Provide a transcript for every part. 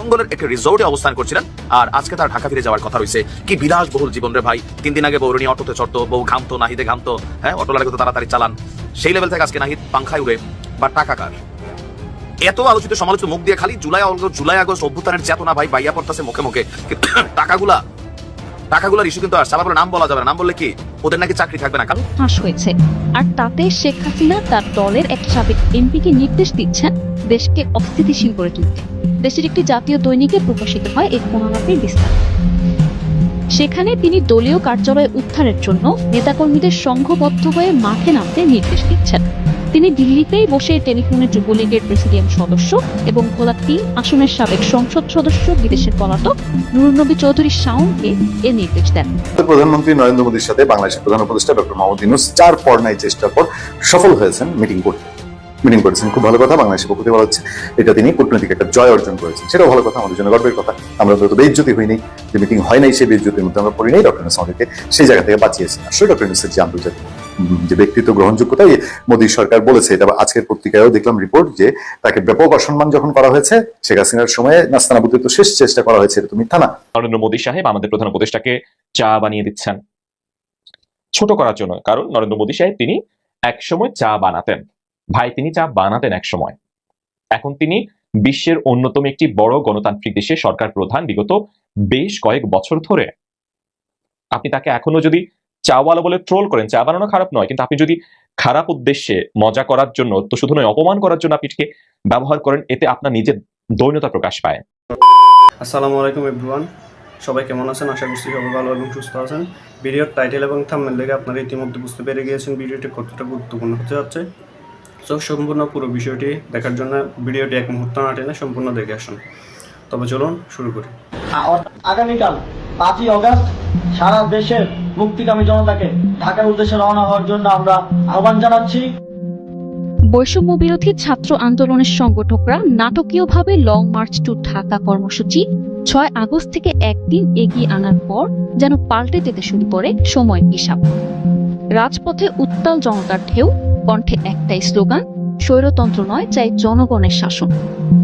মঙ্গলের একটি রিসোর্টে অবস্থান করছিলেন। আর আজকে তার ঢাকা ফিরে যাওয়ার কথা রয়েছে। কি বিলাসবহুল জীবন রে ভাই। তিন দিন আগে বৌরণী অটোতে চড়তো, বউ ঘামতো, নাহিদে ঘামতো। হ্যাঁ অটো লাগে তো তাড়াতাড়ি চালান। সেই লেভেল থেকে আজকে নাহিদ পাংখায় উড়ে, বা টাকা কার। এত আলোচিত সমালোচিত মুখ দিয়ে খালি জুলাই জুলাই আগস্ট অভ্যুত্থানের চেতনা ভাই বাইয়া পড়তেছে মুখে মুখে। টাকাগুলা টাকাগুলার ইস্যু কিন্তু আসছে আবার নাম বলা যাবে না। নাম বললে কি? ওদের নাকি চাকরি থাকবে না ফাঁস হয়েছে। আর তাতে শেখ হাসিনা তার দলের এক সাবেক এমপিকে নির্দেশ দিচ্ছেন দেশকে অস্থিতিশীল করে তুলতে। দেশের একটি জাতীয় দৈনিকে প্রকাশিত হয় এই ফোনালাপের বিস্তার সেখানে তিনি দলীয় কার্যালয় উদ্ধারের জন্য নেতাকর্মীদের সংঘবদ্ধ হয়ে মাঠে নামতে নির্দেশ দিচ্ছেন। তিনি দিল্লিতেই বসে টেলিফোনে যুবলীগের প্রেসিডিয়াম সদস্য এবং ভোলা তিন আসনের সাবেক সংসদ সদস্য, বিদেশের পলাতক নুরুন্নবী চৌধুরী শাওনকে এ নির্দেশ দেন। প্রধানমন্ত্রী নরেন্দ্র মোদীর সাথে বাংলাদেশের প্রধান উপদেষ্টা ডক্টর মাহমুদ ইউনুস চার পর নাই চেষ্টার পর সফল হয়েছেন মিটিং করতে। মিটিং করেছেন। খুব ভালো কথা, বাংলাদেশের পক্ষ থেকে বলা হচ্ছে এটা তিনি কূটনৈতিক একটা জয় অর্জন করেছেন। সেটাও ভালো কথা, আমাদের জন্য গর্বের কথা। আমরা তো বেজ্জতি হইনি, যে মিটিং হয় নাই সেই বেজ্জতির মধ্যে আমরা পড়ি নাই, ডক্টর ইউনুস আমাদেরকে সেই জায়গা থেকে বাঁচিয়েছেন। আসলে ডক্টর ইউনুসের যে আন্তর্জাতিক যে ব্যক্তিত্ব গ্রহণযোগ্যতা মোদী সরকার বলেছে, এটা আজকের পত্রিকায়ও দেখলাম রিপোর্ট যে তাকে ব্যাপক অসম্মান যখন করা হয়েছে, শেখ হাসিনার সময়ে নাস্তানাবুদ্দিত শেষ চেষ্টা করা হয়েছে, এটা তো মিথ্যা না। নরেন্দ্র মোদী সাহেব আমাদের প্রধান উপদেষ্টাকে চা বানিয়ে দিচ্ছেন। ছোট করার জন্য, কারণ নরেন্দ্র মোদী সাহেব তিনি একসময় চা বানাতেন। ভাই, তিনি চা বানাতেন একসময়। এখন তিনি বিশ্বের অন্যতম একটি বড় গণতান্ত্রিক দেশের সরকার প্রধান বিগত বেশ কয়েক বছর ধরে। আপনি তাকে এখনও যদি চাওয়ালা বলে ট্রোল করেন, চা বানানো খারাপ নয়, কিন্তু আপনি যদি খারাপ উদ্দেশ্যে মজা করার জন্য, তো শুধু নয়, অপমান করার জন্য আপনি ব্যবহার করেন, এতে আপনার নিজের দৈন্যতা প্রকাশ পায়। আসসালামু আলাইকুম এভরিওয়ান সবাই কেমন আছেন? আশা করছি সবাই ভালো এবং সুস্থ আছেন। ভিডিওর টাইটেল এবং থাম্বনেল দেখে আপনারা ইতিমধ্যে বুঝতে পেরে গিয়েছেন, ভিডিওটি কতটা গুরুত্বপূর্ণ হতে যাচ্ছে। সো সম্পূর্ণ পুরো বিষয়টি দেখার জন্য ভিডিওটি এক মুহূর্ত না টেনে সম্পূর্ণ দেখে আসুন। তবে চলুন শুরু করি। আগামীকাল পাঁচই অগস্ট সারা দেশের মুক্তিকামী জনতাকে ঢাকার উদ্দেশ্যে রওনা হওয়ার জন্য আমরা আহ্বান জানাচ্ছি। বৈষম্য বিরোধী ছাত্র আন্দোলনের সংগঠকরা নাটকীয়ভাবে লং মার্চ টু ঢাকা কর্মসূচি ছয় আগস্ট থেকে একদিন এগিয়ে আনার পর যেন পাল্টে যেতে শুরু করে সময় হিসাব। রাজপথে উত্তাল জনতার ঢেউ কণ্ঠে একটাই স্লোগান স্বৈরতন্ত্র নয়, চাই জনগণের শাসন।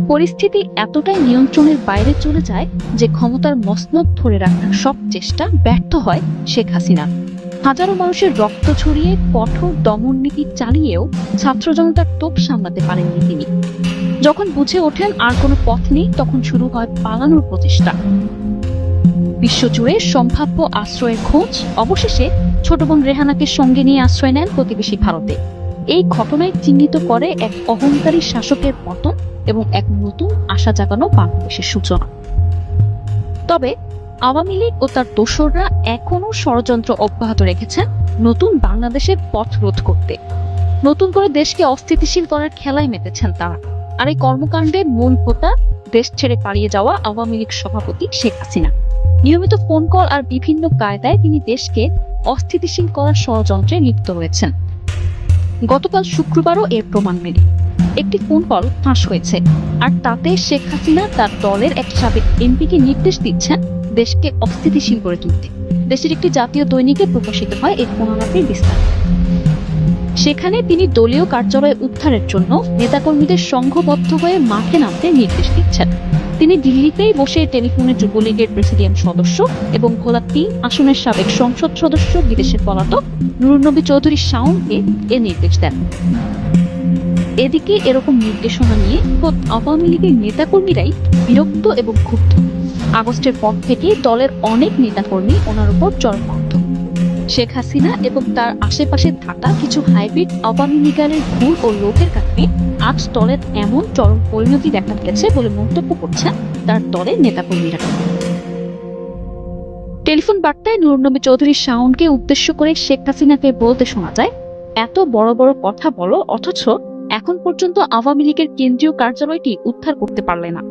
পরিস্থিতি এতটাই নিয়ন্ত্রণের বাইরে চলে যায় যে ক্ষমতার মসনদ ধরে রাখার সব চেষ্টা ব্যর্থ হয় শেখ হাসিনা। হাজারো মানুষের রক্ত ছড়িয়ে কঠোর দমন নীতি চালিয়েও ছাত্র জনতার তোপ সামলাতে পারেননি তিনি। যখন বুঝে ওঠেন আর কোনো পথ নেই, তখন শুরু হয় পালানোর প্রচেষ্টা। বিশ্বজুড়ে সম্ভাব্য আশ্রয়ের খোঁজ, অবশেষে ছোট বোন রেহানাকে সঙ্গে নিয়ে আশ্রয় নেন প্রতিবেশী ভারতে। এই ঘটনায় চিহ্নিত করে এক অহংকারী শাসকের পতন এবং এক নতুন আশা জাগানো বাংলাদেশের সূচনা। তবে আওয়ামী লীগ ও তার দোসররা এখনও ষড়যন্ত্র অব্যাহত রেখেছেন নতুন বাংলাদেশের পথ রোধ করতে। নতুন করে দেশকে অস্থিতিশীল করার খেলায় মেতেছেন তারা। আর এই কর্মকাণ্ডের মূল হোতা দেশ ছেড়ে পালিয়ে যাওয়া আওয়ামী লীগ সভাপতি শেখ হাসিনা। নিয়মিত ফোন কল আর বিভিন্ন কায়দায় তিনি দেশকে অস্থিতিশীল করার ষড়যন্ত্রে লিপ্ত রয়েছেন। গতকাল শুক্রবারও এর প্রমাণ মেলে। একটি ফোন কল ফাঁস হয়েছে। আর তাতে শেখ হাসিনা তার দলের এক সাবেক এমপিকে নির্দেশ দিচ্ছেন দেশকে অস্থিতিশীল করে তুলতে। দেশের একটি জাতীয় দৈনিকে প্রকাশিত হয় এই ফোনালাপের বিস্তার। সেখানে তিনি দলীয় কার্যালয় উদ্ধারের জন্য নেতাকর্মীদের সংঘবদ্ধ হয়ে মাঠে নামতে নির্দেশ দিচ্ছেন। তিনি দিল্লিতেই বসে টেলিফোনে যুবলীগের প্রেসিডিয়াম সদস্য এবং ভোলা তিন আসনের সাবেক সংসদ সদস্য, বিদেশের পলাতক নুরুন্নবী চৌধুরী শাওনকে এ নির্দেশ দেন। এদিকে এরকম নির্দেশনা নিয়ে খোদ আওয়ামী লীগের নেতাকর্মীরাই বিরক্ত এবং ক্ষুব্ধ। আগস্টের পর থেকে দলের অনেক নেতাকর্মী ওনার উপর চরমক্ত শেখ হাসিনা এবং তার আশেপাশে থাকা কিছু হাইব্রিড আওয়ামী লীগারের ভুল ও লোকের কারণে আজ দলের এমন চরম পরিণতি দেখা দিয়েছে বলে মন্তব্য করছেন তার দলের নেতাকর্মীরা। টেলিফোন বার্তায় নুরনবী চৌধুরী শাওনকে উদ্দেশ্য করে শেখ হাসিনাকে বলতে শোনা যায়, এত বড় বড় কথা বলো, অথচ এখন পর্যন্ত আওয়ামী লীগের কেন্দ্রীয় কার্যালয়টি উদ্ধার করতে পারলে না।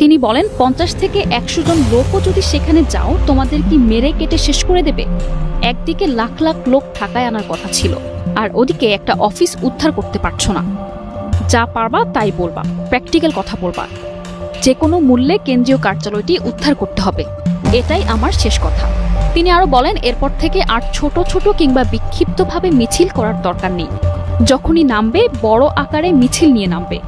তিনি বলেন, পঞ্চাশ থেকে একশো জন লোকও যদি সেখানে যাও, তোমাদের কি মেরে কেটে শেষ করে দেবে? একদিকে লাখ লাখ লোক ঢাকায় আনার কথা ছিল, আর ওদিকে একটা অফিস উদ্ধার করতে পারছ না। যা পারবা তাই বলবা প্র্যাকটিক্যাল কথা বলবা। যে কোনো মূল্যে কেন্দ্রীয় কার্যালয়টি উদ্ধার করতে হবে। এটাই আমার শেষ কথা। তিনি আরও বলেন, এরপর থেকে আর ছোট ছোট কিংবা বিক্ষিপ্তভাবে মিছিল করার দরকার নেই। যখনই নামবে, বড় আকারে মিছিল নিয়ে নামবে।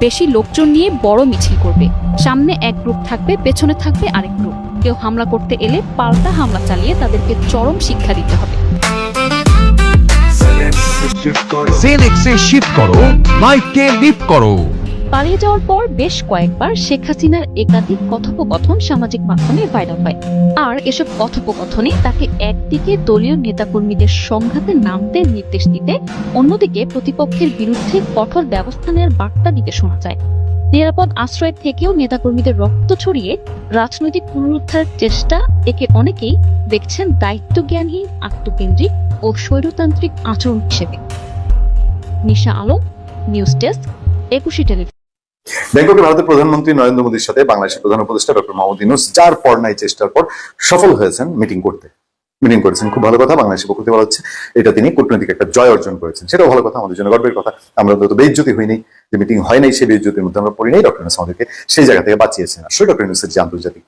বেশি লোকজন নিয়ে বড় মিছিল করবে। সামনে এক গ্রুপ থাকবে, পেছনে থাকবে আরেক গ্রুপ। কেউ হামলা করতে এলে পাল্টা হামলা চালিয়ে তাদেরকে চরম শিক্ষা দিতে হবে। শিফট করো লিফট করো। পালিয়ে যাওয়ার পর বেশ কয়েকবার শেখ হাসিনার একাধিক কথোপকথন সামাজিক মাধ্যমে ভাইরাল হয়। আর এসব কথোপকথনে তাকে একদিকে দলীয় নেতাকর্মীদের সংঘাতে নামতে নির্দেশ দিতে, অন্যদিকে প্রতিপক্ষের বিরুদ্ধে কঠোর ব্যবস্থা নেওয়ার বার্তা দিতে শোনা যায়। নিরাপদ আশ্রয় থেকেও নেতাকর্মীদের রক্ত ছড়িয়ে রাজনৈতিক পুনরুদ্ধারের চেষ্টা একে অনেকেই দেখছেন দায়িত্বজ্ঞানহীন, আত্মকেন্দ্রিক ও স্বৈরতান্ত্রিক আচরণ হিসেবে। Nisha Alam, news desk, Ekushey television. ব্যাংককে ভারতের প্রধানমন্ত্রী নরেন্দ্র মোদীর সাথে বাংলাদেশের প্রধান উপদেষ্টা ডক্টর মোহাম্মদ ইউনুস চার নাই চেষ্টার পর সফল হয়েছেন মিটিং করতে। মিটিং করেছেন, খুব ভালো কথা, বাংলাদেশের পক্ষ থেকে বলা হচ্ছে, এটা তিনি কূটনৈতিক একটা জয় অর্জন করেছেন। সেটাও ভালো কথা, আমাদের জন্য গর্বের কথা। আমরা তো বেজ্জতি হয়নি যে মিটিং হয় নাই সেই বেজ্জতির মধ্যে আমরা পড়ি নাই, ডক্টর ইউনুস আমাদেরকে সেই জায়গা থেকে বাঁচিয়েছেন। আসলে ডক্টর ইউনুসের যে আন্তর্জাতিক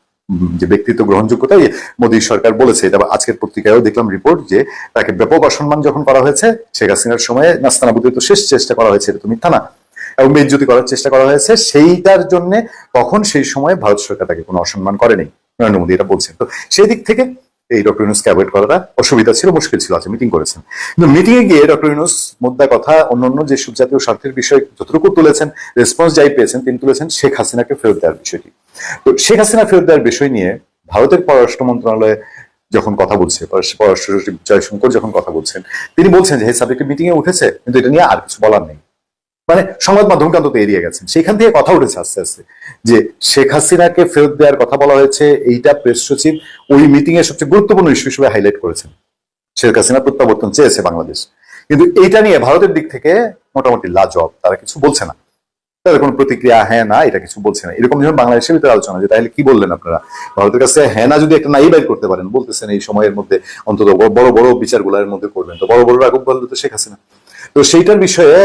যে ব্যক্তিত্ব গ্রহণযোগ্যতা মোদী সরকার বলেছে। এটা আজকের পত্রিকায়ও দেখলাম রিপোর্ট যে তাকে ব্যাপক অসম্মান যখন করা হয়েছে, শেখ হাসিনার সময়ে নাস্তানাবুদের তো শেষ চেষ্টা করা হয়েছে তুমি মিথ্যা না, এবং বেজ্জতি করার চেষ্টা করা হয়েছে, সেইটার জন্য তখন সেই সময় ভারত সরকার তাকে কোনো অসম্মান করেনি, নরেন্দ্র মোদী এটা বলছেন। তো সেই দিক থেকে এই ডক্টর ইউনুসকে অ্যাভয়েড করাটা অসুবিধা ছিল, মুশকিল ছিল আছে মিটিং করেছেন। কিন্তু মিটিং এ গিয়ে ডক্টর ইউনুস মুদ্রা কথা, অন্যান্য যেসব জাতীয় স্বার্থের বিষয় যতটুকু তুলেছেন রেসপন্স যাই পেয়েছেন, তিনি তুলেছেন শেখ হাসিনাকে ফেরত দেওয়ার বিষয়টি। তো শেখ হাসিনা ফেরত দেওয়ার বিষয় নিয়ে ভারতের পররাষ্ট্র মন্ত্রণালয়ে যখন কথা বলছে, পররাষ্ট্র পররাষ্ট্র সচিব জয়শঙ্কর যখন কথা বলছেন, তিনি বলছেন যে এই সাবজেক্টে মিটিং এ উঠেছে, কিন্তু এটা নিয়ে আর কিছু বলার নেই। মানে সংবাদ মাধ্যমকে অন্তত এড়িয়ে গেছেন। সেখান থেকে কথা উঠেছে আস্তে আস্তে যে শেখ হাসিনাকে ফেরত দেওয়ার কথা বলা হয়েছে, এইটা প্রেস সচিব ওই মিটিং এর সবচেয়ে গুরুত্বপূর্ণ ইস্যু হিসেবে হাইলাইট করেছেন। শেখ হাসিনা প্রত্যাবর্তন চেয়েছে বাংলাদেশ। কিন্তু এইটা নিয়ে ভারতের দিক থেকে মোটামুটি লাজব তারা কিছু বলছে না। তাদের কোনো প্রতিক্রিয়া হ্যাঁ না, এটা কিছু বলছে না। এরকম যখন বাংলাদেশের ভিতরে আলোচনা যে তাহলে কি বললেন আপনারা? ভারতের কাছে হ্যাঁ না, যদি একটা নাই বাইর করতে পারেন, বলতেছেন এই সময়ের মধ্যে অন্তত বড় বড় বিচারগুলোর মধ্যে করবেন। তো বড় বড় রাঘব বলবে তো শেখ হাসিনা। তো সেইটার বিষয়ে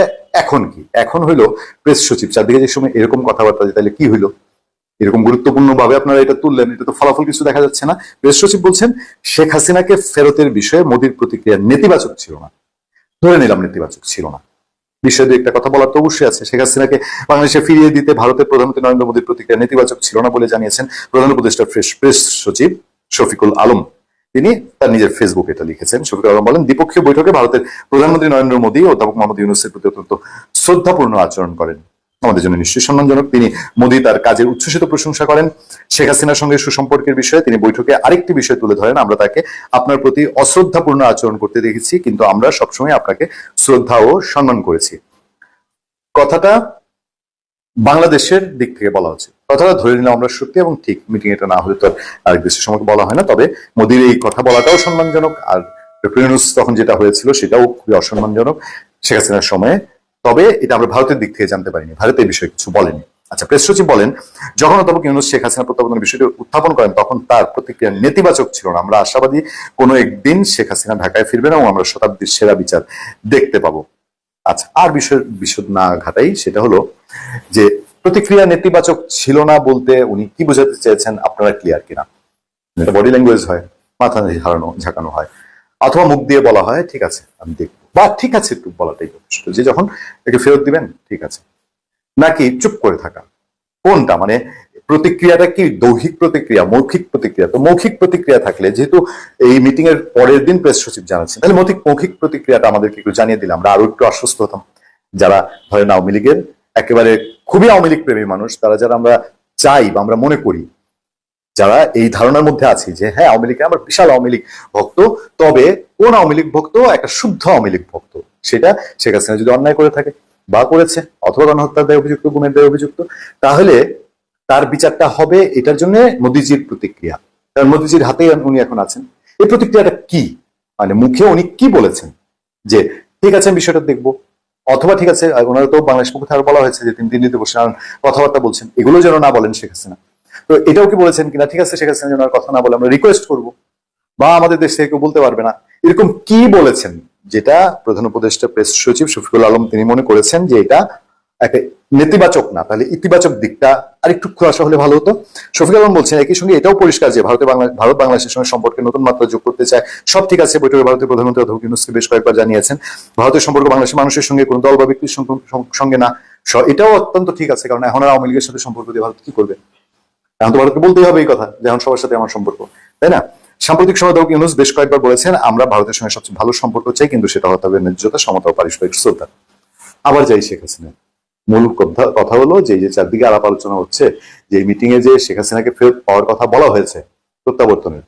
এখন কি? এখন হইল প্রেস সচিব। চারদিকে যে সময় এরকম কথাবার্তা তাহলে কি হইল? এরকম গুরুত্বপূর্ণ ভাবে আপনারা এটা তুললেন, এটা তো ফলাফল কিছু দেখা যাচ্ছে না। প্রেস সচিব বলছেন, শেখ হাসিনাকে ফেরতের বিষয়ে মোদীর প্রতিক্রিয়া নেতিবাচক ছিল না। ধরে নিলাম নেতিবাচক ছিল না। বিষয়ে একটা কথা বলার তো অবশ্যই আছে। শেখ হাসিনাকে বাংলাদেশে ফিরিয়ে দিতে ভারতের প্রধানমন্ত্রী নরেন্দ্র মোদীর প্রতিক্রিয়া নেতিবাচক ছিল না বলে জানিয়েছেন প্রধান উপদেষ্টা প্রেস সচিব শফিকুল আলম। তিনি তার নিজের ফেসবুকে এটা লিখেছেন। শফিকুল আলম বলেন, দ্বিপক্ষীয় বৈঠকে ভারতের প্রধানমন্ত্রী নরেন্দ্র মোদী অধ্যাপক মোহাম্মদ ইউনুসের প্রতি অত্যন্ত শ্রদ্ধাপূর্ণ আচরণ করেন। আমাদের জন্য নিশ্চয়ই সম্মানজনক। তিনি মোদী তার কাজের উচ্ছ্বসিত প্রশংসা করেন। শেখ হাসিনার সঙ্গে সুসম্পর্কের বিষয়ে তিনি বৈঠকে আরেকটি বিষয় তুলে ধরেন। আমরা তাকে আপনার প্রতি অশ্রদ্ধাপূর্ণ আচরণ করতে দেখেছি, কিন্তু আমরা সবসময় আপনাকে শ্রদ্ধা ও সম্মান করেছি। কথাটা বাংলাদেশের দিক থেকে বলা হচ্ছে কথাটা ধরে নিলাম আমরা সত্যি এবং ঠিক। মিটিং এটা না হলে তো আর দেশের সময় বলা হয় না। তবে মোদীর এই কথা বলাটাও সম্মানজনক। আর ইউনূস তখন যেটা হয়েছিল সেটাও খুবই অসম্মানজনক শেখ হাসিনার সময়ে। তবে এটা আমরা ভারতের দিক থেকে জানতে পারিনি। ভারত এই বিষয়ে কিছু বলেনি। আচ্ছা প্রেস সচিব বলেন, যখন অধ্যাপক ইউনুস শেখ হাসিনা প্রত্যাবর্তনের বিষয়টি উত্থাপন করেন, তখন তার প্রতিক্রিয়া নেতিবাচক ছিল না। আমরা আশাবাদী কোনো একদিন শেখ হাসিনা ঢাকায় ফিরবেন এবং আমরা শতাব্দীর সেরা বিচার দেখতে পাবো। আচ্ছা আর বিষয় বিশদ না ঘাটাই সেটা হলো যে প্রতিক্রিয়া নেতিবাচক ছিল না বলতে উনি কি বোঝাতে চেয়েছেন আপনারা ক্লিয়ার কিনা? এটা বডি ল্যাঙ্গুয়েজ হয়, মাথা ঝাড়ানো ঝাঁকানো হয়। অথবা মুখ দিয়ে বলা হয়, ঠিক আছে, আমি দেখব। বা ঠিক আছে একটু বলাটাই যথেষ্ট। যে যখন একে ফেরত দিবেন, ঠিক আছে। নাকি চুপ করে থাকা। কোনটা? মানে প্রতিক্রিয়াটা কি? দৈহিক প্রতিক্রিয়া, মৌখিক প্রতিক্রিয়া? তো মৌখিক প্রতিক্রিয়া থাকলে, যেহেতু এই মিটিং এর পরের দিন প্রেস সচিব জানাচ্ছেন, তাহলে মৌখিক মৌখিক প্রতিক্রিয়াটা আমাদেরকে একটু জানিয়ে দিলে আমরা আরও একটু আশ্বস্ত হতাম। যারা ধরেন আওয়ামী লীগের একেবারে খুবই আওয়ামী লীগ প্রেমী মানুষ, তারা যারা আমরা চাই বা আমরা মনে করি, যারা এই ধারণার মধ্যে আছি যে হ্যাঁ আওয়ামী লীগ আমার বিশাল আওয়ামী লীগ ভক্ত, তবে কোন আওয়ামী লীগ ভক্ত একটা শুদ্ধ আওয়ামী লীগ ভক্ত? সেটা শেখ হাসিনা যদি অন্যায় করে থাকে বা করেছে, অথবা গণহত্যার দায় অভিযুক্ত, গুমের দায় অভিযুক্ত, তাহলে তার বিচারটা হবে এটার জন্য মোদিজির প্রতিক্রিয়া। কারণ মোদিজির হাতেই উনি এখন আছেন। এই প্রতিক্রিয়াটা কি? মানে মুখে উনি কি বলেছেন? যে, ঠিক আছে, আমি বিষয়টা দেখব। অথবা ঠিক আছে ওনারা তো বাংলাদেশ পক্ষ থেকে বলা হয়েছে যে তিনি দিল্লিতে বসে কথাবার্তা বলছেন, এগুলো যেন না বলেন শেখ হাসিনা। তো এটাও কি বলেছেন কিনা? ঠিক আছে, শেখ হাসিনা যেন কথা না বলে, আমরা রিকোয়েস্ট করব। বা আমাদের দেশ থেকে কেউ বলতে পারবে না। এরকম কি বলেছেন? যেটা প্রধান উপদেষ্টা, প্রেস সচিব শফিকুল আলম তিনি মনে করেছেন যে এটা একটা নেতিবাচক না, তাহলে ইতিবাচক দিকটা আরেকটু খোলাসা হলে ভালো হতো। শফিক আলম বলছেন, একই সঙ্গে এটাও পরিষ্কার যে ভারতে বাংলা ভারত বাংলাদেশের সঙ্গে সম্পর্কে নতুন মাত্রা যোগ করতে চায়। সব ঠিক আছে, বৈঠকে ভারতের প্রধানমন্ত্রী অধ্যাপক ইউনুসকে বেশ কয়েকবার জানিয়েছেন। ভারতের সম্পর্ক বাংলাদেশের মানুষের সঙ্গে কোনো দল বা ব্যক্তির সঙ্গে- না। এটাও অত্যন্ত ঠিক আছে, কারণ এখন আর আওয়ামী লীগের সাথে সম্পর্ক দিয়ে ভারত কি করবে? এখন তো ভারতকে বলতেই হবে এই কথা, যে এখন সবার সাথে আমার সম্পর্ক। তাই না? সাম্প্রতিক সময় অধ্যাপক ইউনুস বেশ কয়েকবার বলেছেন, আমরা ভারতের সঙ্গে সবচেয়ে ভালো সম্পর্ক চাই, কিন্তু সেটা হতে হবে ন্যায্যতা, সমতা পারস্পরিক শ্রদ্ধা। আবার যাই শেখ হাসিনা। মূল কথা হলো যে যে চারদিকে আলাপ আলোচনা হচ্ছে, যে মিটিং এ যে শেখ হাসিনাকে ফেরত পাওয়ার কথা বলা হয়েছে প্রত্যাবর্তনের।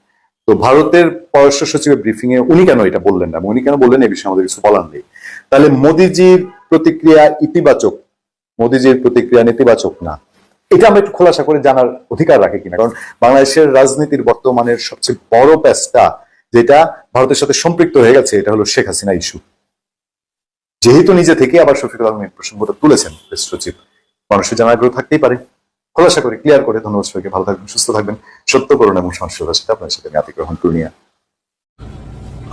তো ভারতের পররাষ্ট্র সচিবের ব্রিফিং এ উনি কেন এটা বললেন না? উনি কেন বললেন এই বিষয়ে আমাদের কিছু বলার নেই? তাহলে মোদিজির প্রতিক্রিয়া ইতিবাচক? মোদিজির প্রতিক্রিয়া নেতিবাচক না? এটা আমরা একটু খোলাসা করে জানার অধিকার রাখে কিনা? কারণ বাংলাদেশের রাজনীতির বর্তমানের সবচেয়ে বড় প্যাচটা, যেটা ভারতের সাথে সম্পৃক্ত হয়ে গেছে, এটা হলো শেখ হাসিনা ইস্যু যেহেতু নিজে থেকে আবার শফিকুল আলম এই প্রসঙ্গটা তুলেছেন সচিব। মানুষের জানার আগ্রহ থাকতেই পারে। খোলাসা করে ক্লিয়ার করে ধন্যবাদ সবাইকে। ভালো থাকবেন, সুস্থ থাকবেন। সত্য করুন এবং সংস্কৃতির সাথে আপনার সাথে জ্ঞাতি গ্রহণ পূর্ণিয়া।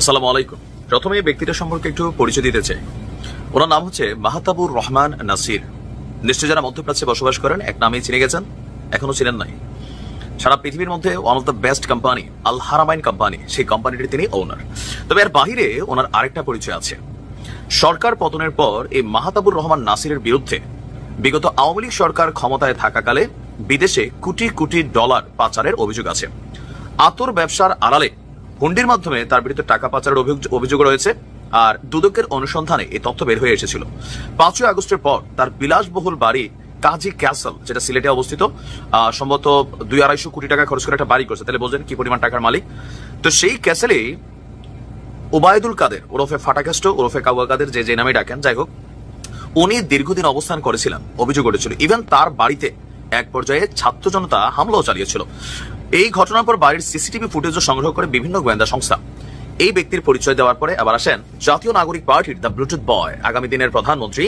আসসালামু আলাইকুম। প্রথমে এই ব্যক্তিটা সম্পর্কে একটু পরিচয় দিতে চাই। ওনার নাম হচ্ছে মাহাতাবুর রহমান নাসির। নিশ্চয় যারা মধ্যপ্রাচ্যে বসবাস করেন, এক নামেই চিনে গেছেন, এখনও চিনেন নাই। সারা পৃথিবীর মধ্যে one of the best company Al Haramain company সেই কোম্পানিটির তিনি ওনার তবে এর বাহিরে ওনার আরেকটা পরিচয় আছে। সরকার পতনের পর এই মাহাতাবুর রহমান নাসিরের বিরুদ্ধে বিগত আওয়ামী লীগ সরকার ক্ষমতায় থাকাকালে বিদেশে কোটি কোটি ডলার পাচারের অভিযোগ আছে। আতর ব্যবসার আড়ালে হুন্ডির মাধ্যমে তার বিরুদ্ধে টাকা পাচারের অভিযোগ- রয়েছে আর দুদকের অনুসন্ধানে এই তথ্য বের হয়ে এসেছিল। পাঁচই আগস্টের পর তার বিলাসবহুল বাড়ি কাজী ক্যাসল, যেটা সিলেটে অবস্থিত সম্ভবত দুই আড়াইশো কোটি টাকা খরচ করে একটা বাড়ি করছে। তাহলে বোঝেন কি পরিমাণ টাকার মালিক। তো সেই ক্যাসেলেই ওবায়দুল কাদের, ওরফে ফাটাকাস্ট ওরফে কাউয়া কাদের যে যে নামে ডাকেন, যাই হোক, উনি দীর্ঘদিন অবস্থান করেছিলেন, অভিযোগ করেছিল। ইভেন তার বাড়িতে এক পর্যায়ে ছাত্র জনতা হামলাও চালিয়েছিল। এই ঘটনার পর বাড়ির সিসিটিভি ফুটেজও সংগ্রহ করে বিভিন্ন গোয়েন্দা সংস্থা। এই ব্যক্তির পরিচয় দেওয়ার পরে আবার আসেন জাতীয় নাগরিক পার্টির দ্য ব্লুটুথ বয়, আগামী দিনের প্রধানমন্ত্রী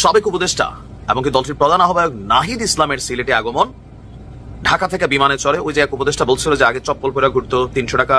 সাবেক উপদেষ্টা এমনকি দলটির প্রধান আহ্বায়ক নাহিদ ইসলামের সিলেটে আগমন। ঢাকা থেকে বিমানে চড়ে ওই যে এক উপদেষ্টা বলছিল যে আগে চপ্পল পরে ঘুরতো, তিনশো টাকা